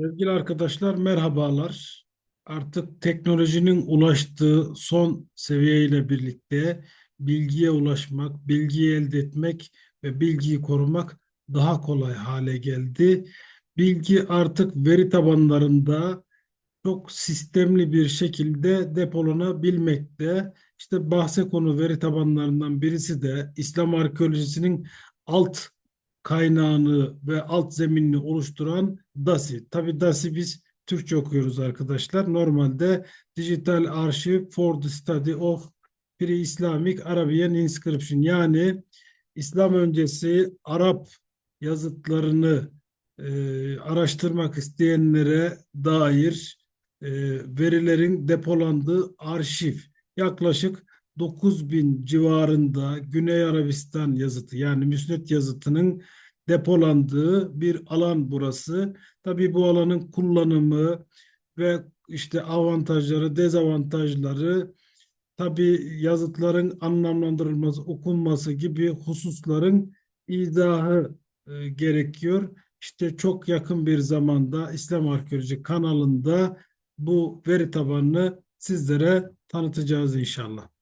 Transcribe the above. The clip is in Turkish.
Sevgili arkadaşlar merhabalar. Artık teknolojinin ulaştığı son seviyeyle birlikte bilgiye ulaşmak, bilgiyi elde etmek ve bilgiyi korumak daha kolay hale geldi. Bilgi artık veri tabanlarında çok sistemli bir şekilde depolanabilmekte. İşte bahse konu veri tabanlarından birisi de İslam arkeolojisinin alt kaynağını ve alt zeminini oluşturan DASI. Tabii DASI biz Türkçe okuyoruz arkadaşlar. Normalde Digital Archive for the Study of Pre-Islamic Arabian Inscription yani İslam öncesi Arap yazıtlarını e, araştırmak isteyenlere dair e, verilerin depolandığı arşiv yaklaşık 9000 civarında Güney Arabistan yazıtı yani müsned yazıtının depolandığı bir alan burası. Tabii bu alanın kullanımı ve işte avantajları, dezavantajları, tabii yazıtların anlamlandırılması, okunması gibi hususların izahı e, gerekiyor. İşte çok yakın bir zamanda İslam Arkeoloji kanalında bu veri tabanını sizlere tanıtacağız inşallah.